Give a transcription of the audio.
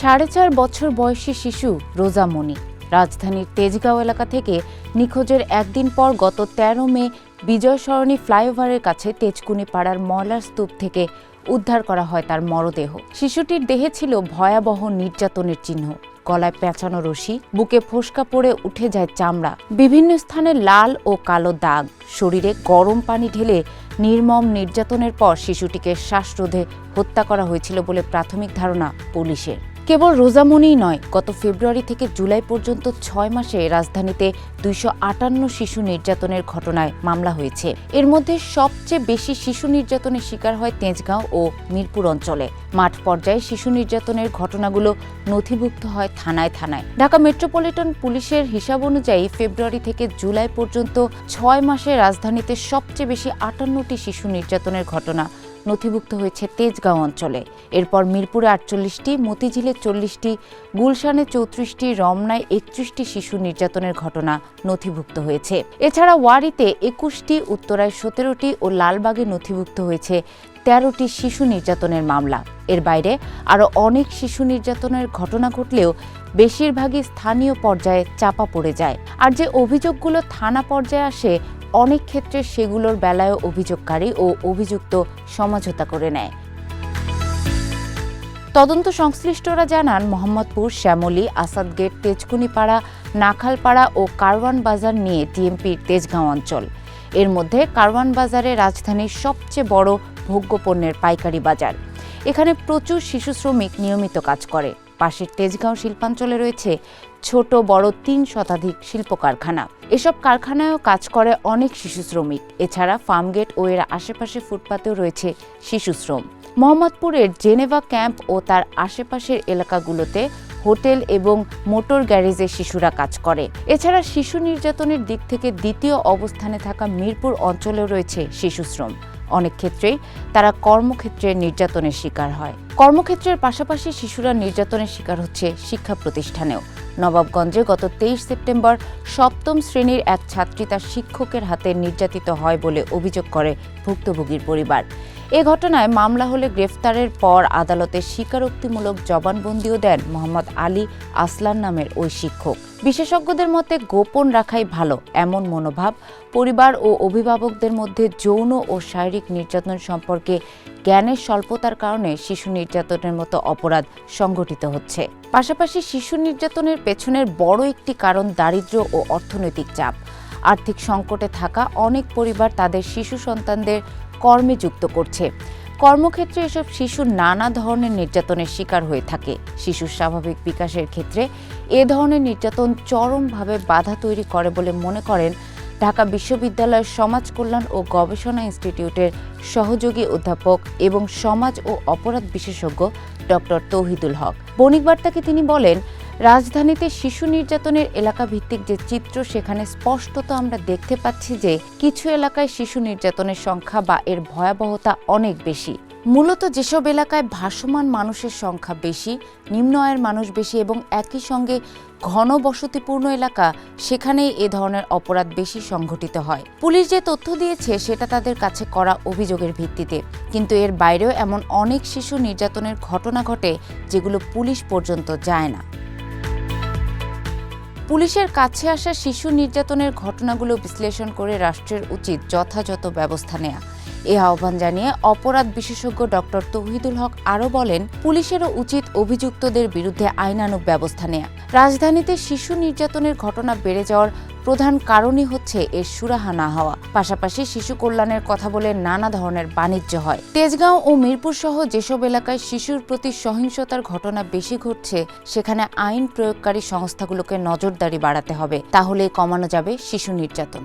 সাড়ে চার বছর বয়সী শিশু রোজামণি রাজধানীর তেজগাঁও এলাকা থেকে নিখোঁজের একদিন পর গত তেরো মে বিজয় সরণী ফ্লাইওভারের কাছে তেজকুনি পাড়ার ময়লার স্তূপ থেকে উদ্ধার করা হয় তার মরদেহ। শিশুটির দেহে ছিল ভয়াবহ নির্যাতনের চিহ্ন। গলায় পেঁচানো রশি, বুকে ফোসকা পড়ে উঠে যায় চামড়া, বিভিন্ন স্থানে লাল ও কালো দাগ। শরীরে গরম পানি ঢেলে নির্মম নির্যাতনের পর শিশুটিকে শ্বাসরোধে হত্যা করা হয়েছিল বলে প্রাথমিক ধারণা পুলিশের। কেবল রোজামণিই নয়, গত ফেব্রুয়ারি থেকে জুলাই পর্যন্ত ছয় মাসে রাজধানীতে দুইশো আটান্ন শিশু নির্যাতনের ঘটনায় মামলা হয়েছে। এর মধ্যে সবচেয়ে বেশি শিশু নির্যাতনের শিকার হয় তেজগাঁও ও মিরপুর অঞ্চলে। মাঠ পর্যায়ে শিশু নির্যাতনের ঘটনাগুলো নথিভুক্ত হয় থানায় থানায়। ঢাকা মেট্রোপলিটন পুলিশের হিসাব অনুযায়ী ফেব্রুয়ারি থেকে জুলাই পর্যন্ত ছয় মাসে রাজধানীতে সবচেয়ে বেশি আটান্নটি শিশু নির্যাতনের ঘটনা নথিভুক্ত হয়েছে তেজগাঁও অঞ্চলে। এরপর মিরপুরে আটচল্লিশটি, মতিঝিলে চল্লিশটি, গুলশানে চৌত্রিশটি, রমনায় একত্রিশটি শিশু নির্যাতনের ঘটনা নথিভুক্ত হয়েছে। এছাড়া ওয়ারিতে একুশটি, উত্তরায় সতেরোটি ও লালবাগে নথিভুক্ত হয়েছে তেরোটি শিশু নির্যাতনের মামলা। এর বাইরে আরও অনেক শিশু নির্যাতনের ঘটনা ঘটলেও বেশিরভাগই স্থানীয় পর্যায়ে চাপা পড়ে যায়। আর যে অভিযোগগুলো থানা পর্যায়ে আসে অনেক ক্ষেত্রে সেগুলোর বেলায় অভিযোগকারী ও অভিযুক্ত সমঝোতা করে নেয়। তদন্ত সংশ্লিষ্টরা জানান, মোহাম্মদপুর, শ্যামলী, আসাদগেট, তেজকুনিপাড়া, নাখালপাড়া ও কারওয়ান বাজার নিয়ে টিএমপির তেজগাঁও অঞ্চল। এর মধ্যে কারওয়ান বাজারে রাজধানীর সবচেয়ে বড় ভোগ্যপণ্যের পাইকারি বাজার। এখানে প্রচুর শিশু শ্রমিক নিয়মিত কাজ করে। পাশের তেজগাঁও শিল্পাঞ্চলে রয়েছে ছোট বড় তিন শতাধিক শিল্প কারখানা এসব কারখানায়ও কাজ করে অনেক শিশু শ্রমিক। এছাড়া ফার্মগেট ও এর আশেপাশে ফুটপাতেও রয়েছে শিশু শ্রম। মোহাম্মদপুরের জেনেভা ক্যাম্প ও তার আশেপাশের এলাকাগুলোতে হোটেল এবং মোটর গ্যারেজে শিশুরা কাজ করে। এছাড়া শিশু নির্যাতনের দিক থেকে দ্বিতীয় অবস্থানে থাকা মিরপুর অঞ্চলেও রয়েছে শিশুশ্রম অনেক ক্ষেত্রেই তারা কর্মক্ষেত্রে নির্যাতনের শিকার হয়। কর্মক্ষেত্রের পাশাপাশি শিশুরা নির্যাতনের শিকার হচ্ছে শিক্ষা প্রতিষ্ঠানেও। নবাবগঞ্জে গত তেইশ সেপ্টেম্বর সপ্তম শ্রেণির এক ছাত্রী তার শিক্ষকের হাতে নির্যাতিত হয় বলে অভিযোগ করে ভুক্তভোগীর পরিবার। এ ঘটনায় মামলা হলে গ্রেফতারের পর আদালতে স্বীকারোক্তিমূলক জবানবন্দিও দেন মোহাম্মদ আলী আসলান নামের ওই শিক্ষক। বিশেষজ্ঞদের মতে গোপন রাখাই ভালো, এমন মনোভাব পরিবার ও অভিভাবকদের মধ্যে যৌন ও শারীরিক নির্যাতন সম্পর্কে জ্ঞানের স্বল্পতার কারণে শিশু নির্যাতনের মতো অপরাধ সংঘটিত হচ্ছে। পাশাপাশি শিশু নির্যাতনের পেছনের বড় একটি কারণ দারিদ্র্য ও অর্থনৈতিক চাপ। আর্থিক সংকটে থাকা অনেক পরিবার তাদের শিশু সন্তানদের কর্মে যুক্ত করছে। কর্মক্ষেত্রে এসব শিশু নানা ধরনের নির্যাতনের শিকার হয়ে থাকে। শিশুর স্বাভাবিক বিকাশের ক্ষেত্রে এ ধরনের নির্যাতন চরমভাবে বাধা তৈরি করে বলে মনে করেন ঢাকা বিশ্ববিদ্যালয়ের সমাজ কল্যাণ ও গবেষণা ইনস্টিটিউটের সহযোগী অধ্যাপক এবং সমাজ ও অপরাধ বিশেষজ্ঞ ডক্টর তৌহিদুল হক। বণিক বার্তাকে তিনি বলেন, রাজধানীতে শিশু নির্যাতনের এলাকা ভিত্তিক যে চিত্র, সেখানে স্পষ্টত আমরা দেখতে পাচ্ছি যে কিছু এলাকায় শিশু নির্যাতনের সংখ্যা বা এর ভয়াবহতা অনেক বেশি। মূলত যেসব এলাকায় ভাসমান মানুষের সংখ্যা বেশি, নিম্ন আয়ের মানুষ বেশি এবং একই সঙ্গে ঘন বসতিপূর্ণ এলাকা, সেখানেই এ ধরনের অপরাধ বেশি সংঘটিত হয়। পুলিশ যে তথ্য দিয়েছে, সেটা তাদের কাছে করা অভিযোগের ভিত্তিতে। কিন্তু এর বাইরেও এমন অনেক শিশু নির্যাতনের ঘটনা ঘটে, যেগুলো পুলিশ পর্যন্ত যায় না। পুলিশের কাছে আসা শিশু নির্যাতনের ঘটনাগুলো বিশ্লেষণ করে রাষ্ট্রের উচিত যথাযথ ব্যবস্থা নেওয়া এ আহ্বান জানিয়ে অপরাধ বিশেষজ্ঞ ডক্টর তৌহিদুল হক আরও বলেন, পুলিশেরও উচিত অভিযুক্তদের বিরুদ্ধে আইনানুগ ব্যবস্থা নেয়া। রাজধানীতে শিশু নির্যাতনের ঘটনা বেড়ে যাওয়ার প্রধান কারণই হচ্ছে এর সুরাহা না হওয়া। পাশাপাশি শিশু কল্যাণের কথা বলে নানা ধরনের বাণিজ্য হয়। তেজগাঁও ও মিরপুর সহ যেসব এলাকায় শিশুর প্রতি সহিংসতার ঘটনা বেশি ঘটছে, সেখানে আইন প্রয়োগকারী সংস্থাগুলোকে নজরদারি বাড়াতে হবে। তাহলে কমানো যাবে শিশু নির্যাতন।